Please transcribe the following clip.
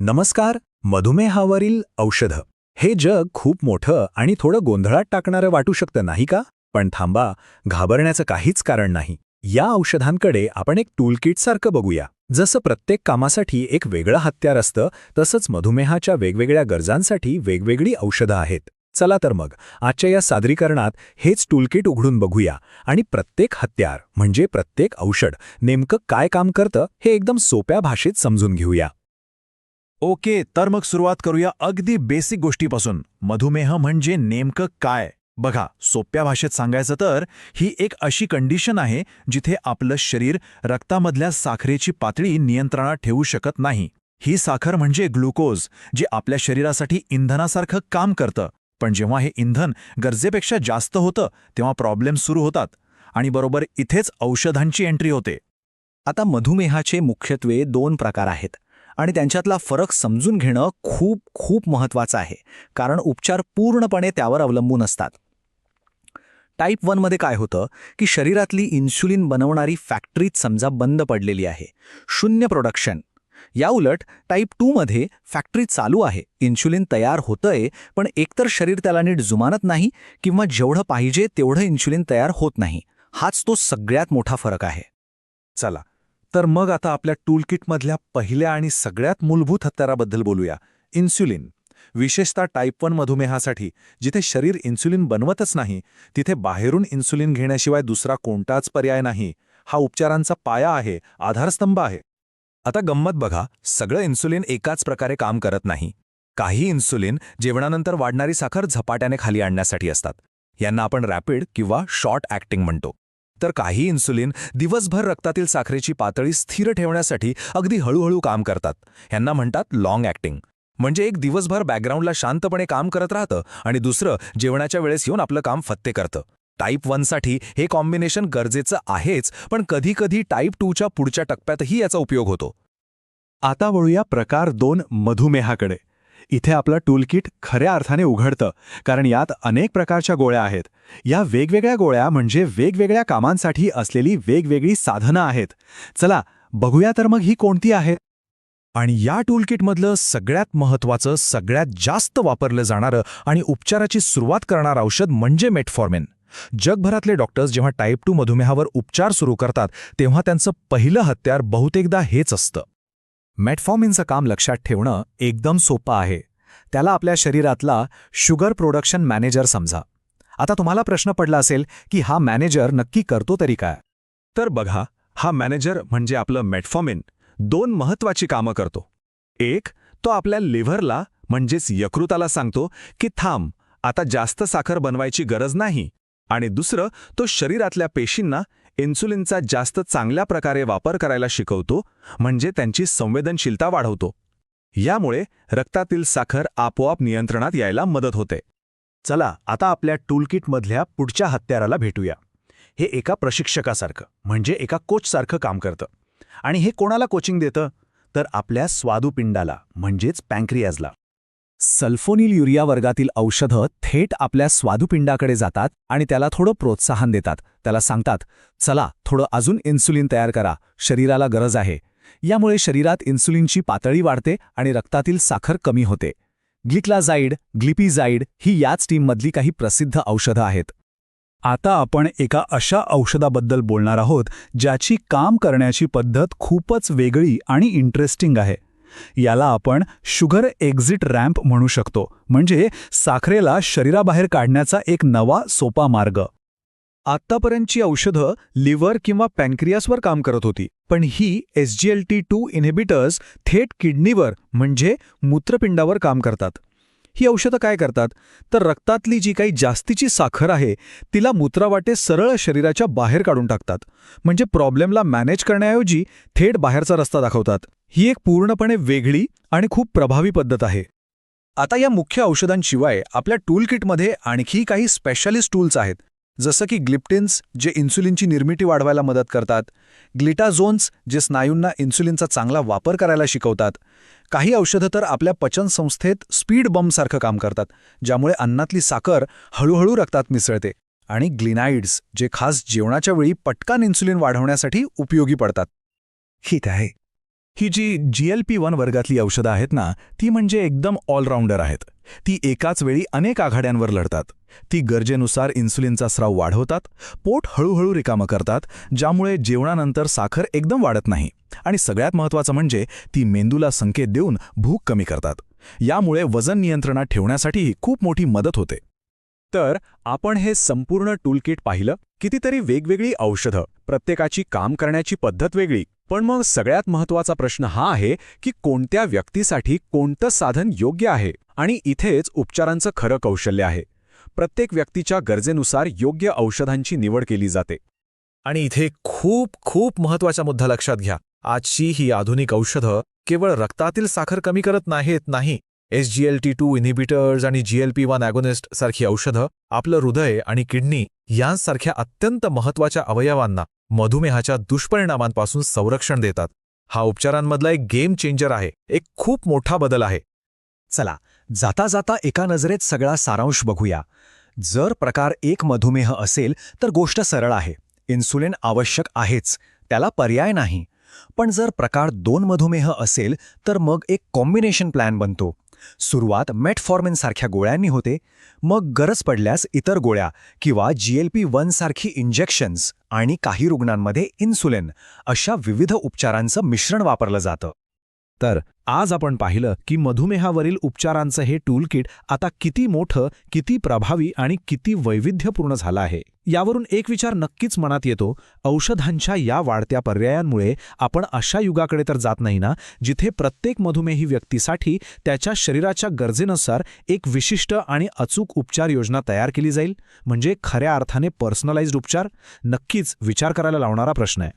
नमस्कार मधुमेहावरील औषधं. हे जग खूप मोठं आणि थोडं गोंधळात टाकणारं वाटू शकतं नाही का? पण थांबा घाबरण्याचं काहीच कारण नाही. या औषधांकडे आपण एक टूलकिटसारखं बघूया. जसं प्रत्येक कामासाठी एक वेगळं हत्यार असतं तसंच मधुमेहाच्या वेगवेगळ्या गरजांसाठी वेगवेगळी औषधं आहेत. चला तर मग आजच्या या सादरीकरणात हेच टूलकिट उघडून बघूया. आणि प्रत्येक हत्यार म्हणजे प्रत्येक औषध नेमकं काय काम करतं हे एकदम सोप्या भाषेत समजून घेऊया. ओके तर मग सुरुवात करूया अगदी बेसिक गोष्टीपासून. मधुमेह म्हणजे नेमकं काय? बघा सोप्या भाषेत सांगायचं तर ही एक अशी कंडिशन आहे जिथे आपलं शरीर रक्तामधल्या साखरेची पातळी नियंत्रणात ठेवू शकत नाही. ही साखर म्हणजे ग्लुकोज जे आपल्या शरीरासाठी इंधनासारखं काम करतं. पण जेव्हा हे इंधन गरजेपेक्षा जास्त होतं तेव्हा प्रॉब्लेम सुरू होतात. आणि बरोबर इथेच औषधांची एंट्री होते. आता मधुमेहाचे मुख्यत्वे दोन प्रकार आहेत. आणि त्यांच्यातला फरक समजून घेणं खूप खूप महत्त्वाचं आहे. कारण उपचार पूर्णपणे त्यावर अवलंबून असतात. टाईप वनमध्ये काय होतं की शरीरातली इन्शुलिन बनवणारी फॅक्टरीच समजा बंद पडलेली आहे. शून्य प्रोडक्शन याउलट टाईप टूमध्ये फॅक्टरी चालू आहे. इन्शुलिन तयार होतंय पण एकतर शरीर त्याला नीट जुमानत नाही किंवा जेवढं पाहिजे तेवढं इन्शुलिन तयार होत नाही. हाच तो सगळ्यात मोठा फरक आहे. चला. तर मग आता आपल्या टूलकिटमधल्या पहिल्या आणि सगळ्यात मूलभूत हत्याराबद्दल बोलूया. इन्सुलिन. विशेषतः टाईप वन मधुमेहासाठी जिथे शरीर इन्सुलिन बनवतच नाही तिथे बाहेरून इन्सुलिन घेण्याशिवाय दुसरा कोणताच पर्याय नाही. हा उपचारांचा पाया आहे आधारस्तंभ आहे. आता गंमत बघा सगळं इन्सुलिन एकाच प्रकारे काम करत नाही. काही इन्सुलिन जेवणानंतर वाढणारी साखर झपाट्याने खाली आणण्यासाठी असतात. यांना आपण रॅपिड किंवा शॉर्ट ॲक्टिंग म्हणतो. तर काही इन्सुलिन दिवसभर रक्तातील साखरेची पातळी स्थिर ठेवण्यासाठी अगदी हळूहळू काम करतात. ह्यांना म्हणतात लॉंग ॲक्टिंग म्हणजे एक दिवसभर बॅकग्राऊंडला शांतपणे काम करत राहतं आणि दुसरं जेवणाच्या वेळेस येऊन आपलं काम फत्ते करतं. टाईप वनसाठी हे कॉम्बिनेशन गरजेचं आहेच पण कधीकधी टाईप टूच्या पुढच्या टप्प्यातही याचा उपयोग होतो. आता वळूया प्रकार दोन मधुमेहाकडे. इथे आपलं टूलकिट खऱ्या अर्थाने उघडतं कारण यात अनेक प्रकारच्या गोळ्या आहेत. या वेगवेगळ्या गोळ्या म्हणजे वेगवेगळ्या कामांसाठी असलेली वेगवेगळी साधनं आहेत. चला बघूया तर मग ही कोणती आहेत. आणि या टूलकिटमधलं सगळ्यात महत्त्वाचं सगळ्यात जास्त वापरलं जाणारं आणि उपचाराची सुरुवात करणारं औषध म्हणजे मेटफॉर्मेन जगभरातले डॉक्टर्स जेव्हा टाईप टू मधुमेहावर उपचार सुरू करतात तेव्हा त्यांचं पहिलं हत्यार बहुतेकदा हेच असतं. मेटफॉर्मिनचं काम लक्षात ठेवणं एकदम सोपं आहे. त्याला आपल्या शरीरातला शुगर प्रोडक्शन मॅनेजर समजा. आता तुम्हाला प्रश्न पडला असेल की हा मॅनेजर नक्की करतो तरी काय? तर बघा हा मॅनेजर म्हणजे आपलं मेटफॉर्मिन दोन महत्वाची कामं करतो. एक तो आपल्या लिव्हरला म्हणजेच यकृताला सांगतो की थांब आता जास्त साखर बनवायची गरज नाही. आणि दुसरं तो शरीरातल्या पेशींना इन्सुलिनचा जास्त चांगल्या प्रकारे वापर करायला शिकवतो म्हणजे त्यांची संवेदनशीलता वाढवतो. यामुळे रक्तातील साखर आपोआप नियंत्रणात यायला मदत होते. चला आता आपल्या टूलकिटमधल्या पुढच्या हत्याराला भेटूया. हे एका प्रशिक्षकासारखं म्हणजे एका कोचसारखं काम करतं. आणि हे कोणाला कोचिंग देतं? तर आपल्या स्वादुपिंडाला म्हणजेच पँक्रियाजला. सल्फोनिल युरिया वर्गातील औषधं थेट आपल्या स्वादुपिंडाकडे जातात आणि त्याला थोडं प्रोत्साहन देतात. त्याला सांगतात चला थोडं अजून इन्सुलिन तयार करा. शरीराला गरज आहे. यामुळे शरीरात इन्सुलिनची पातळी वाढते आणि रक्तातील साखर कमी होते. ग्लिक्लाझाईड ग्लिपिझाईड ही याच टीममधली काही प्रसिद्ध औषधं आहेत. आता आपण एका अशा औषधाबद्दल बोलणार आहोत ज्याची काम करण्याची पद्धत खूपच वेगळी आणि इंटरेस्टिंग आहे. याला आपण शुगर एक्झिट रॅम्प म्हणू शकतो. म्हणजे साखरेला शरीराबाहेर काढण्याचा एक नवा सोपा मार्ग. आत्तापर्यंतची औषधं लिव्हर किंवा पॅन्क्रियासवर काम करत होती. पण ही S G L T two inhibitors थेट किडनीवर म्हणजे मूत्रपिंडावर काम करतात. ही औषधं काय करतात? तर रक्तातली जी काही जास्तीची साखर आहे तिला मूत्रावाटे सरळ शरीराच्या बाहेर काढून टाकतात. म्हणजे प्रॉब्लेमला मॅनेज करण्याऐवजी थेट बाहेरचा रस्ता दाखवतात. ही एक पूर्णपणे वेगळी आणि खूप प्रभावी पद्धत आहे. आता या मुख्य औषधांशिवाय आपल्या टूलकिटमध्ये आणखी काही स्पेशालिस्ट टूल्स आहेत. जसं की ग्लिप्टिन्स जे इन्सुलिनची निर्मिती वाढवायला मदत करतात. ग्लिटाझोन्स जे स्नायूंना इन्सुलिनचा चांगला वापर करायला शिकवतात. काही औषधं तर आपल्या पचनसंस्थेत स्पीड बमसारखं काम करतात ज्यामुळे अन्नातली साखर हळूहळू रक्तात मिसळते आणि ग्लिनाइड्स जे खास जेवणाच्या वेळी पटकन इन्सुलिन वाढवण्यासाठी उपयोगी पडतात. ठीक आहे. ही G G L P one वर्गातली औषधं आहेत ना ती म्हणजे एकदम ऑलराऊंडर आहेत. ती एकाच वेळी अनेक आघाड्यांवर लढतात. ती गरजेनुसार इन्सुलिनचा स्राव वाढवतात पोट हळूहळू रिकामं करतात ज्यामुळे जेवणानंतर साखर एकदम वाढत नाही. आणि सगळ्यात महत्त्वाचं म्हणजे ती मेंदूला संकेत देऊन भूक कमी करतात. यामुळे वजन नियंत्रणात ठेवण्यासाठीही खूप मोठी मदत होते. तर आपण हे संपूर्ण टूलकिट पाहिलं? कितीतरी वेगवेगळी औषधं प्रत्येकाची काम करण्याची पद्धत वेगळी पण मग सगळ्यात महत्त्वाचा प्रश्न हा आहे की कोणत्या व्यक्तीसाठी कोणतं साधन योग्य आहे? आणि इथेच उपचारांचं खरं कौशल्य आहे. प्रत्येक व्यक्तीच्या गरजेनुसार योग्य औषधांची निवड केली जाते. आणि इथे खूप खूप महत्त्वाचा मुद्दा लक्षात घ्या. आजची ही आधुनिक औषधं केवळ रक्तातील साखर कमी करत नाहीत नाही. S G L T two inhibitors आणि G L P one agonist सारखी औषधं आपलं हृदय आणि किडनी यांसारख्या अत्यंत महत्त्वाच्या अवयवांना मधुमेहाच्या दुष्परिणामांपासून संरक्षण देतात. हा उपचारांमधला एक गेम चेंजर आहे. एक खूप मोठा बदल आहे. चला जाता जाता एका नजरेत सगळा सारांश बघूया. जर प्रकार एक मधुमेह असेल तर गोष्ट सरळ आहे. इन्सुलिन आवश्यक आहेच. त्याला पर्याय नाही. पण जर प्रकार दोन मधुमेह असेल तर मग एक कॉम्बिनेशन प्लॅन बनतो. सुरुवात मेटफॉर्मिनसारख्या गोळ्यांनी होते. मग गरज पडल्यास इतर गोळ्या किंवा जी एल पी वन सारखी इंजेक्शन्स आणि काही रुग्णांमध्ये इन्सुलिन अशा विविध उपचारांचं मिश्रण वापरलं जातं. तर आज आपण पाहिलं की मधुमेहावरील उपचारांचं हे टूलकिट आता किती मोठं किती प्रभावी आणि किती वैविध्यपूर्ण झालं आहे. यावरून एक विचार नक्कीच मनात येतो औषधांच्या या वाढत्या पर्यायांमुळे आपण अशा युगाकडे तर जात नाही ना जिथे प्रत्येक मधुमेही व्यक्तीसाठी त्याच्या शरीराच्या गरजेनुसार एक विशिष्ट आणि अचूक उपचार योजना तयार केली जाईल. म्हणजे खऱ्या अर्थाने पर्सनलाइज्ड उपचार? नक्कीच विचार करायला लावणारा प्रश्न आहे.